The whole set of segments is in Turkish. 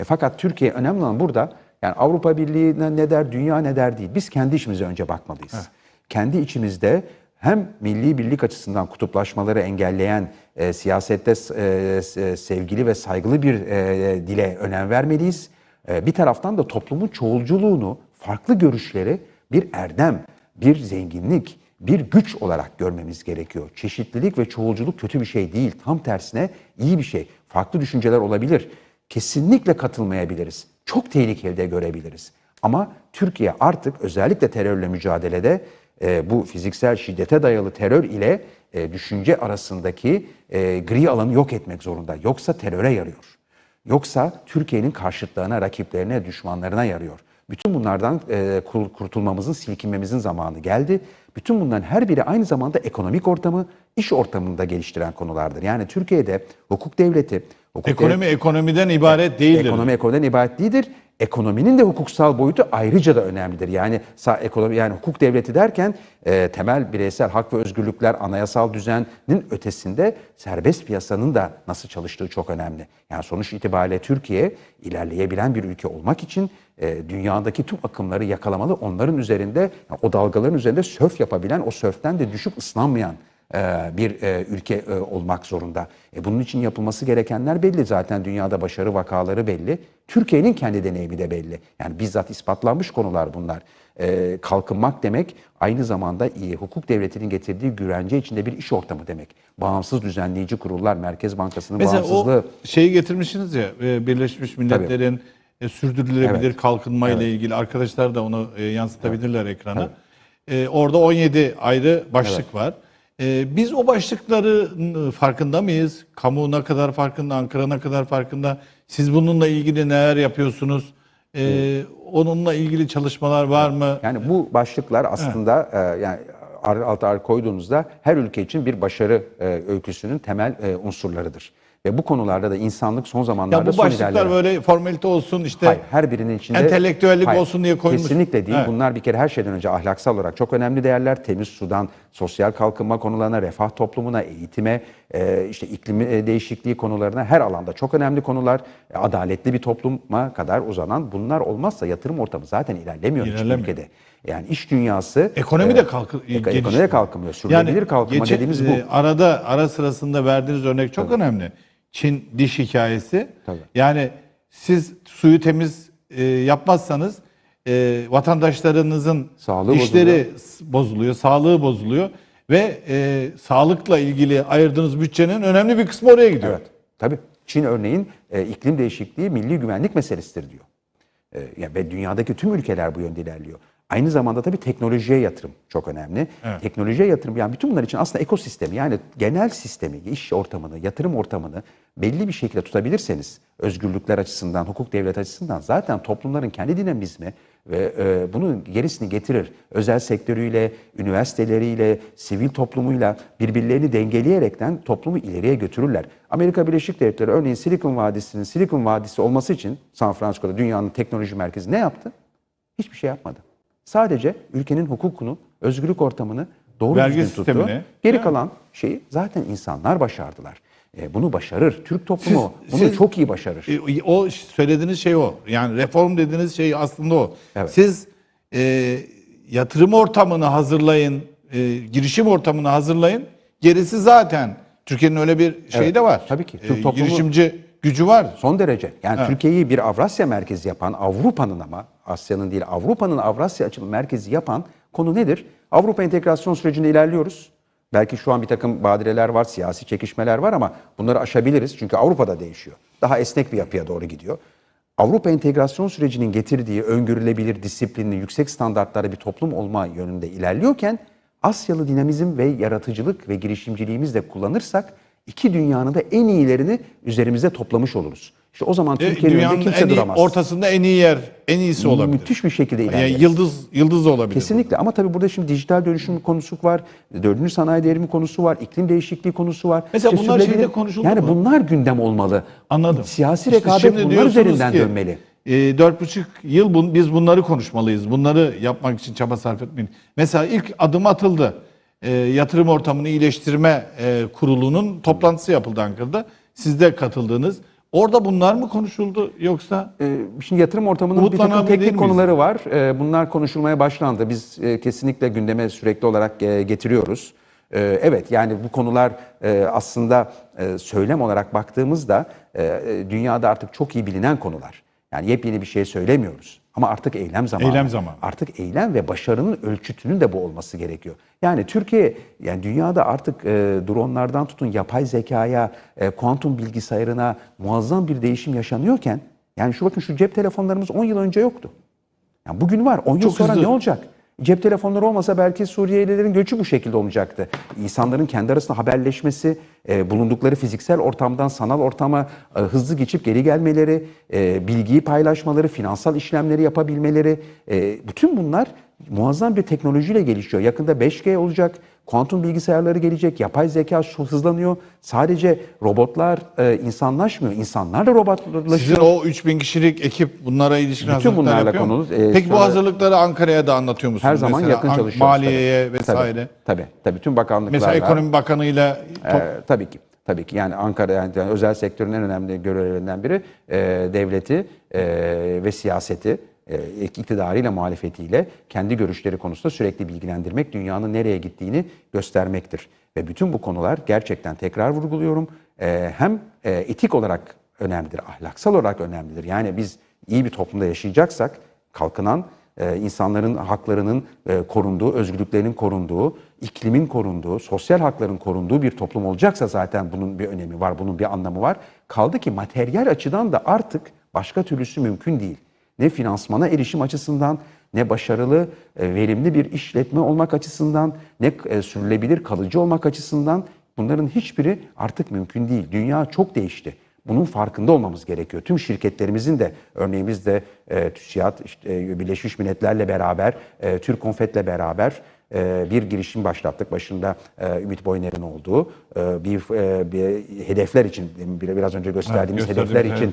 E, fakat Türkiye önemli olan burada yani Avrupa Birliği ne, der, dünya ne der değil. Biz kendi işimize önce bakmalıyız. Kendi içimizde hem milli birlik açısından kutuplaşmaları engelleyen e, siyasette e, se- sevgili ve saygılı bir e, dile önem vermeliyiz. E, bir taraftan da toplumun çoğulculuğunu, farklı görüşleri bir erdem, bir zenginlik, bir güç olarak görmemiz gerekiyor. Çeşitlilik ve çoğulculuk kötü bir şey değil. Tam tersine iyi bir şey. Farklı düşünceler olabilir. Kesinlikle katılmayabiliriz. Çok tehlikeli de görebiliriz. Ama Türkiye artık özellikle terörle mücadelede e, bu fiziksel şiddete dayalı terör ile e, düşünce arasındaki e, gri alanı yok etmek zorunda. Yoksa teröre yarıyor. Yoksa Türkiye'nin karşıtlarına, rakiplerine, düşmanlarına yarıyor. Bütün bunlardan e, kur- kurtulmamızın, silkinmemizin zamanı geldi. Bütün bunların her biri aynı zamanda ekonomik ortamı, iş ortamını da geliştiren konulardır. Yani Türkiye'de hukuk devleti, hukuk Ekonomi ekonomiden ibaret değildir. Ekonomi ekonomiden ibaret değildir. Ekonominin de hukuksal boyutu ayrıca da önemlidir. Yani ekonomi yani hukuk devleti derken e, temel bireysel hak ve özgürlükler, anayasal düzenin ötesinde serbest piyasanın da nasıl çalıştığı çok önemli. Yani sonuç itibariyle Türkiye ilerleyebilen bir ülke olmak için e, dünyadaki tüm akımları yakalamalı. Onların üzerinde yani o dalgaların üzerinde sörf yapabilen, o sörften de düşüp ıslanmayan bir e, ülke e, olmak zorunda. E, Bunun için yapılması gerekenler belli. Zaten dünyada başarı vakaları belli. Türkiye'nin kendi deneyimi de belli. Yani bizzat ispatlanmış konular bunlar. E, Kalkınmak demek aynı zamanda hukuk devletinin getirdiği güvence içinde bir iş ortamı demek. Bağımsız düzenleyici kurullar, Merkez Bankası'nın Mesela bağımsızlığı. o şeyi getirmişsiniz ya e, Birleşmiş Milletler'in e, sürdürülebilir Evet. kalkınma ile ilgili arkadaşlar da onu e, yansıtabilirler ekrana. E, orada 17 ayrı başlık var. E, biz o başlıkların farkında mıyız? Kamu ne kadar farkında, Ankara ne kadar farkında? Siz bununla ilgili neler yapıyorsunuz? E, onunla ilgili çalışmalar var mı? Yani bu başlıklar aslında e, yani alt ar koyduğunuzda her ülke için bir başarı e, öyküsünün temel e, unsurlarıdır. Ve bu konularda da insanlık son zamanlarda Ya bu son başlıklar ilerleme- böyle formalite olsun işte Hayır, her birinin içinde entelektüellik olsun diye koymuş. Kesinlikle değil. Evet. Bunlar bir kere her şeyden önce ahlaksal olarak çok önemli değerler. Temiz sudan sosyal kalkınma konularına, refah toplumuna, eğitime, e, işte iklim e, değişikliği konularına her alanda çok önemli konular. E, Adaletli bir topluma kadar uzanan bunlar olmazsa yatırım ortamı zaten ilerlemiyor hiçbir İlerlemiyor. ülkede. Yani iş dünyası Ekonomi de ek- gelişiyor. ekonomi de kalkınmıyor. Sürdürülebilir kalkınma geçen, dediğimiz bu. e, Arada ara sırasında verdiğiniz örnek çok önemli. Çin diş hikayesi. Tabii. Yani siz suyu temiz e, yapmazsanız e, vatandaşlarınızın Sağlığı işleri bozuluyor. bozuluyor, sağlığı bozuluyor ve e, sağlıkla ilgili ayırdığınız bütçenin önemli bir kısmı oraya gidiyor. Evet. Tabii. Çin örneğin e, iklim değişikliği milli güvenlik meselesidir diyor. E, ya ve dünyadaki tüm ülkeler bu yönde ilerliyor. Aynı zamanda tabii teknolojiye yatırım çok önemli. Teknolojiye yatırım yani bütün bunlar için aslında ekosistemi yani genel sistemi, iş ortamını, yatırım ortamını belli bir şekilde tutabilirseniz özgürlükler açısından, hukuk devlet açısından zaten toplumların kendi dinamizmi ve e, bunun gerisini getirir. Özel sektörüyle, üniversiteleriyle, sivil toplumuyla birbirlerini dengeleyerekten toplumu ileriye götürürler. Amerika Birleşik Devletleri örneğin Silikon Vadisi'nin Silikon Vadisi olması için San Francisco'da dünyanın teknoloji merkezi ne yaptı? Hiçbir şey yapmadı. Sadece ülkenin hukukunu, özgürlük ortamını doğru Vergi düzgün tuttu. sistemini. Geri Evet. kalan şeyi zaten insanlar başardılar. E, bunu başarır. Türk toplumu Siz- bunu siz- çok iyi başarır. E, O söylediğiniz şey o. Yani reform dediğiniz şey aslında o. Evet. Siz e, yatırım ortamını hazırlayın, e, girişim ortamını hazırlayın. Gerisi zaten Türkiye'nin öyle bir şeyi Evet, de var. tabii ki. E, Türk toplumu- girişimci gücü var. Son derece. Yani Türkiye'yi bir Avrasya merkezi yapan, Avrupa'nın ama Asya'nın değil Avrupa'nın Avrasya açılım merkezi yapan konu nedir? Avrupa entegrasyon sürecinde ilerliyoruz. Belki şu an bir takım badireler var, siyasi çekişmeler var ama bunları aşabiliriz. Çünkü Avrupa'da değişiyor. Daha esnek bir yapıya doğru gidiyor. Avrupa entegrasyon sürecinin getirdiği öngörülebilir, disiplinli, yüksek standartlarda bir toplum olma yönünde ilerliyorken Asyalı dinamizm ve yaratıcılık ve girişimciliğimiz de kullanırsak iki dünyanın da en iyilerini üzerimize toplamış oluruz. İşte o zaman Türkiye'nin önünde kimse en iyi, duramaz. ortasında en iyi yer, en iyisi olabilir. Müthiş bir şekilde Yani ilerleriz. yıldız yıldız olabilir. Kesinlikle ama tabii burada şimdi dijital dönüşüm konusu var, dördüncü sanayi devrimi konusu var, iklim değişikliği konusu var. Mesela bunlar sürdürülebilir- şeyde konuşuldu Yani mu? bunlar gündem olmalı. Anladım. Siyasi İşte rekabet bunlar üzerinden ki, dönmeli. E, dört buçuk yıl bun, biz bunları konuşmalıyız. Bunları yapmak için çaba sarf etmeyin. Mesela ilk adım atıldı. E, yatırım ortamını iyileştirme e, kurulunun toplantısı yapıldı Ankara'da. Siz de katıldınız. Orada bunlar mı konuşuldu yoksa Ee, Şimdi yatırım ortamının bir takım teknik konuları var. Ee, Bunlar konuşulmaya başlandı. Biz e, kesinlikle gündeme sürekli olarak e, getiriyoruz. Ee, Evet yani bu konular e, aslında e, söylem olarak baktığımızda e, e, dünyada artık çok iyi bilinen konular. Yani yepyeni bir şey söylemiyoruz. Ama artık eylem zamanı. Eylem zamanı. Artık eylem ve başarının ölçütünün de bu olması gerekiyor. Yani Türkiye, yani dünyada artık e, dronlardan tutun yapay zekaya, e, kuantum bilgisayarına muazzam bir değişim yaşanıyorken, yani şu bakın şu cep telefonlarımız 10 yıl önce yoktu. Yani bugün var. 10 yıl Çok sonra hızlı. ne olacak? Cep telefonları olmasa belki Suriyelilerin göçü bu şekilde olacaktı. İnsanların kendi arasında haberleşmesi, e, bulundukları fiziksel ortamdan sanal ortama e, hızlı geçip geri gelmeleri, e, bilgiyi paylaşmaları, finansal işlemleri yapabilmeleri, e, bütün bunlar muazzam bir teknolojiyle gelişiyor. Yakında 5G olacak, kuantum bilgisayarları gelecek, yapay zeka şu hızlanıyor. Sadece robotlar e, insanlaşmıyor, insanlar da robotlaşıyor. sizin o 3000 kişilik ekip bunlara ilişkin Bütün hazırlıklar bunlarla yapıyor mu? konulu, e, Peki bu hazırlıkları Ankara'ya da anlatıyor musunuz? Her zaman Mesela yakın çalışıyoruz. Maliyeye tabii. vesaire. Tabii, tabii, tabii. Tüm bakanlıklarla. Mesela ekonomi bakanıyla top- Ee, tabii ki. Tabii ki yani Ankara yani yani özel sektörün en önemli görevlerinden biri e, devleti e, ve siyaseti iktidarıyla muhalefetiyle kendi görüşleri konusunda sürekli bilgilendirmek, dünyanın nereye gittiğini göstermektir. Ve bütün bu konular gerçekten tekrar vurguluyorum e, hem e, etik olarak önemlidir, ahlaksal olarak önemlidir. Yani biz iyi bir toplumda yaşayacaksak kalkınan e, insanların haklarının e, korunduğu, özgürlüklerinin korunduğu, iklimin korunduğu, sosyal hakların korunduğu bir toplum olacaksa zaten bunun bir önemi var, bunun bir anlamı var. Kaldı ki materyal açıdan da artık başka türlüsü mümkün değil. Ne finansmana erişim açısından, ne başarılı, e, verimli bir işletme olmak açısından, ne e, sürülebilir kalıcı olmak açısından bunların hiçbiri artık mümkün değil. Dünya çok değişti. Bunun farkında olmamız gerekiyor. Tüm şirketlerimizin de örneğin biz de e, TÜSİAD, işte, Birleşmiş Milletler'le beraber, e, Türk Konfet'le beraber bir girişim başlattık. Başında e, Ümit Boyner'in olduğu e, bir, e, bir hedefler için, biraz önce gösterdiğimiz Evet, hedefler için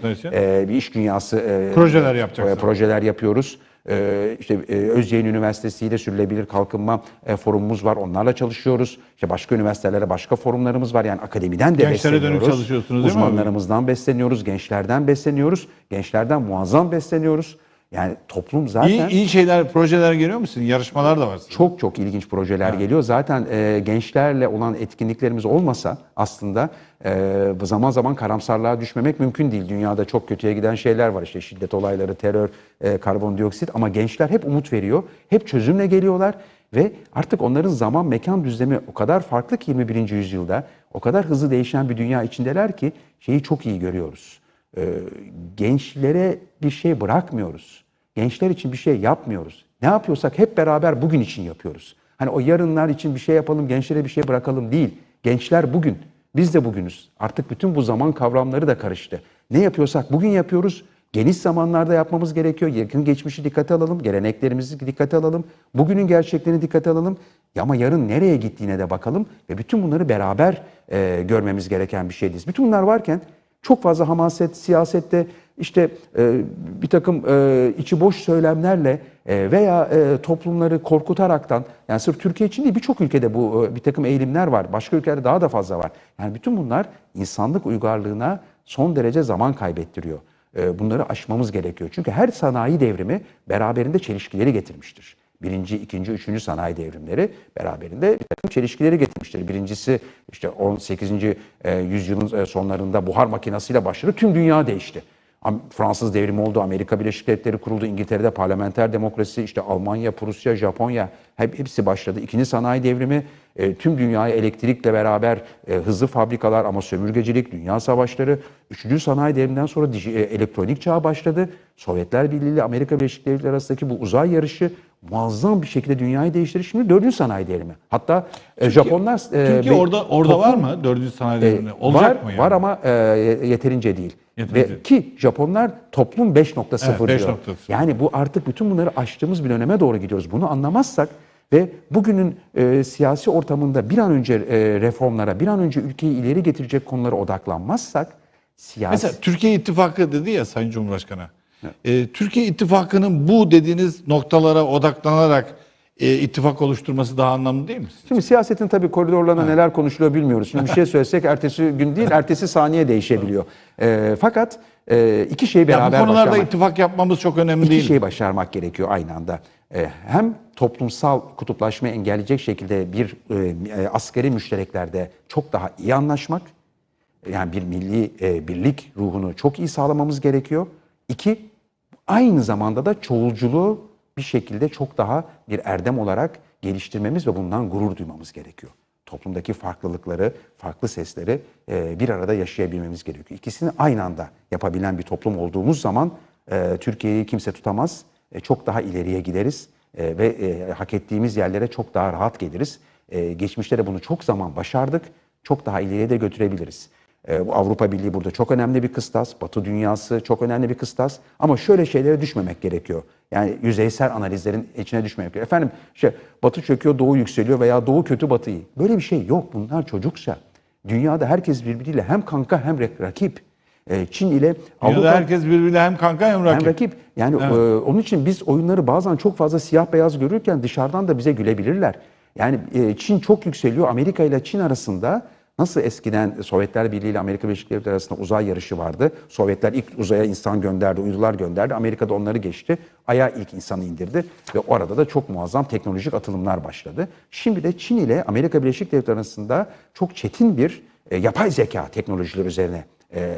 bir iş dünyası Projeler yapacaksınız. e, projeler yapıyoruz. Ee, işte Özyeğin Üniversitesi ile Sürülebilir Kalkınma e, Forumumuz var. Onlarla çalışıyoruz. İşte başka üniversitelere başka forumlarımız var. Yani akademiden de Gençlere besleniyoruz. çalışıyorsunuz değil mi? Uzmanlarımızdan besleniyoruz. Gençlerden besleniyoruz. Gençlerden muazzam besleniyoruz. Yani toplum zaten... iyi, iyi şeyler, projeler geliyor musun? Yarışmalar da var. sizin. Çok çok ilginç projeler geliyor. Zaten e, gençlerle olan etkinliklerimiz olmasa aslında e, zaman zaman karamsarlığa düşmemek mümkün değil. Dünyada çok kötüye giden şeyler var. İşte şiddet olayları, terör, e, karbondioksit ama gençler hep umut veriyor. Hep çözümle geliyorlar ve artık onların zaman mekan düzlemi o kadar farklı ki 21. yüzyılda o kadar hızlı değişen bir dünya içindeler ki şeyi çok iyi görüyoruz. E, gençlere bir şey bırakmıyoruz. Gençler için bir şey yapmıyoruz. Ne yapıyorsak hep beraber bugün için yapıyoruz. Hani o yarınlar için bir şey yapalım, gençlere bir şey bırakalım değil. Gençler bugün, biz de bugünüz. Artık bütün bu zaman kavramları da karıştı. Ne yapıyorsak bugün yapıyoruz. Geniş zamanlarda yapmamız gerekiyor. Yakın geçmişi dikkate alalım, geleneklerimizi dikkate alalım. Bugünün gerçeklerini dikkate alalım. Ama yarın nereye gittiğine de bakalım ve bütün bunları beraber e, görmemiz gereken bir şeydiz. Bütün bunlar varken çok fazla hamaset, siyasette işte e, bir takım e, içi boş söylemlerle e, veya e, toplumları korkutaraktan yani sırf Türkiye için değil birçok ülkede bu e, bir takım eğilimler var. Başka ülkelerde daha da fazla var. Yani bütün bunlar insanlık uygarlığına son derece zaman kaybettiriyor. E, bunları aşmamız gerekiyor. Çünkü her sanayi devrimi beraberinde çelişkileri getirmiştir. Birinci, ikinci, üçüncü sanayi devrimleri beraberinde bir takım çelişkileri getirmiştir. Birincisi işte 18. e, yüzyılın e, sonlarında buhar makinesiyle başladı. Tüm dünya değişti. Fransız devrimi oldu, Amerika Birleşik Devletleri kuruldu, İngiltere'de parlamenter demokrasi, işte Almanya, Prusya, Japonya hep, hepsi başladı. İkinci sanayi devrimi e, tüm dünyayı elektrikle beraber e, hızlı fabrikalar ama sömürgecilik, dünya savaşları. Üçüncü sanayi devriminden sonra e, elektronik çağ başladı. Sovyetler Birliği ile Amerika Birleşik Devletleri arasındaki bu uzay yarışı muazzam bir şekilde dünyayı değiştirdi. Şimdi dördüncü sanayi devrimi. Hatta e, Japonlar... e, Türkiye bir- orada orada toplum- var mı? Dördüncü sanayi e, devriminde. Olacak var, mı yani? Var ama e, yeterince değil. Yeterince. Ve ki Japonlar toplum 5.0 Evet, diyor. 5.0. Yani bu artık bütün bunları aştığımız bir döneme doğru gidiyoruz. Bunu anlamazsak ve bugünün e, siyasi ortamında bir an önce e, reformlara, bir an önce ülkeyi ileri getirecek konulara odaklanmazsak siyasi Mesela Türkiye İttifakı dedi ya Sayın Cumhurbaşkanı. Ee, Türkiye İttifakı'nın bu dediğiniz noktalara odaklanarak e, ittifak oluşturması daha anlamlı değil mi? Şimdi siyasetin tabii koridorlarında neler konuşuluyor bilmiyoruz. Şimdi bir şey söylesek ertesi gün değil, ertesi saniye değişebiliyor. Ee, fakat e, iki şeyi Ya beraber bu konularda başarmak, ittifak yapmamız çok önemli iki değil. şeyi başarmak gerekiyor aynı anda. Ee, hem toplumsal kutuplaşmayı engelleyecek şekilde bir e, e, askeri müştereklerde çok daha iyi anlaşmak, yani bir milli e, birlik ruhunu çok iyi sağlamamız gerekiyor. İki, aynı zamanda da çoğulculuğu bir şekilde çok daha bir erdem olarak geliştirmemiz ve bundan gurur duymamız gerekiyor. Toplumdaki farklılıkları, farklı sesleri e, bir arada yaşayabilmemiz gerekiyor. İkisini aynı anda yapabilen bir toplum olduğumuz zaman e, Türkiye'yi kimse tutamaz. E, çok daha ileriye gideriz ve hak ettiğimiz yerlere çok daha rahat geliriz. Geçmişte de bunu çok zaman başardık. Çok daha ileriye de götürebiliriz. Ee, bu Avrupa Birliği burada çok önemli bir kıstas, Batı dünyası çok önemli bir kıstas. Ama şöyle şeylere düşmemek gerekiyor. Yani yüzeysel analizlerin içine düşmemek gerekiyor. Efendim işte Batı çöküyor, Doğu yükseliyor veya Doğu kötü Batı iyi. Böyle bir şey yok. Bunlar çocukça. Dünyada herkes birbiriyle hem kanka hem rak- rakip. Ee, Çin ile Dünyada Avrupa herkes birbiriyle hem kanka hem rakip. hem rakip. Yani e, onun için biz oyunları bazen çok fazla siyah beyaz görürken dışarıdan da bize gülebilirler. Yani e, Çin çok yükseliyor. Amerika ile Çin arasında nasıl eskiden Sovyetler Birliği ile Amerika Birleşik Devletleri arasında uzay yarışı vardı. Sovyetler ilk uzaya insan gönderdi, uydular gönderdi. Amerika da onları geçti. Ay'a ilk insanı indirdi ve o arada da çok muazzam teknolojik atılımlar başladı. Şimdi de Çin ile Amerika Birleşik Devletleri arasında çok çetin bir e, yapay zeka teknolojileri üzerine e,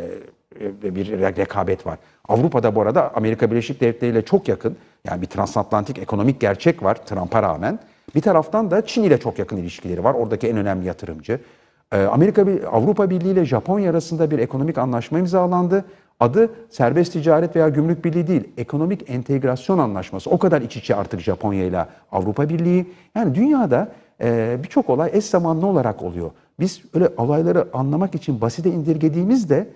e, bir rekabet var. Avrupa'da bu arada Amerika Birleşik Devletleri ile çok yakın. Yani bir transatlantik ekonomik gerçek var Trump'a rağmen. Bir taraftan da Çin ile çok yakın ilişkileri var. Oradaki en önemli yatırımcı. Ee, Amerika Bir- Avrupa Birliği ile Japonya arasında bir ekonomik anlaşma imzalandı. Adı serbest ticaret veya gümrük birliği değil, ekonomik entegrasyon anlaşması. O kadar iç içe artık Japonya ile Avrupa Birliği. Yani dünyada e, birçok olay eş zamanlı olarak oluyor. Biz öyle olayları anlamak için basite indirgediğimizde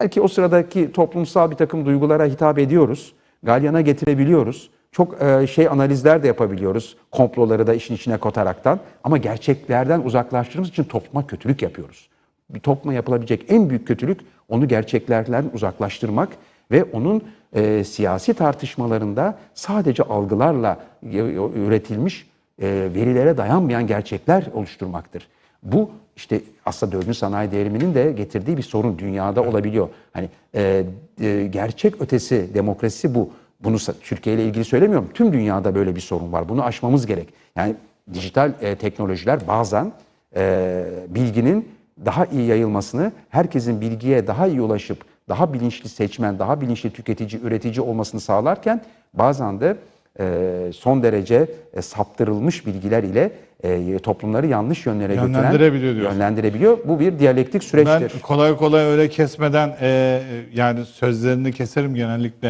belki o sıradaki toplumsal bir takım duygulara hitap ediyoruz. Galyana getirebiliyoruz. Çok e, şey analizler de yapabiliyoruz. Komploları da işin içine kataraktan. Ama gerçeklerden uzaklaştırdığımız için topluma kötülük yapıyoruz. Bir topluma yapılabilecek en büyük kötülük onu gerçeklerden uzaklaştırmak ve onun e, siyasi tartışmalarında sadece algılarla üretilmiş e, verilere dayanmayan gerçekler oluşturmaktır. Bu işte aslında dördüncü sanayi devriminin de getirdiği bir sorun dünyada olabiliyor. Hani e, e, gerçek ötesi demokrasi bu. Bunu Türkiye ile ilgili söylemiyorum. Tüm dünyada böyle bir sorun var. Bunu aşmamız gerek. Yani dijital e, teknolojiler bazen e, bilginin daha iyi yayılmasını, herkesin bilgiye daha iyi ulaşıp daha bilinçli seçmen, daha bilinçli tüketici, üretici olmasını sağlarken bazen de e, son derece e, saptırılmış bilgiler ile e, toplumları yanlış yönlere götüren Yönlendirebiliyor diyorsun. yönlendirebiliyor. Bu bir diyalektik Ben süreçtir. kolay kolay öyle kesmeden e, yani sözlerini keserim genellikle.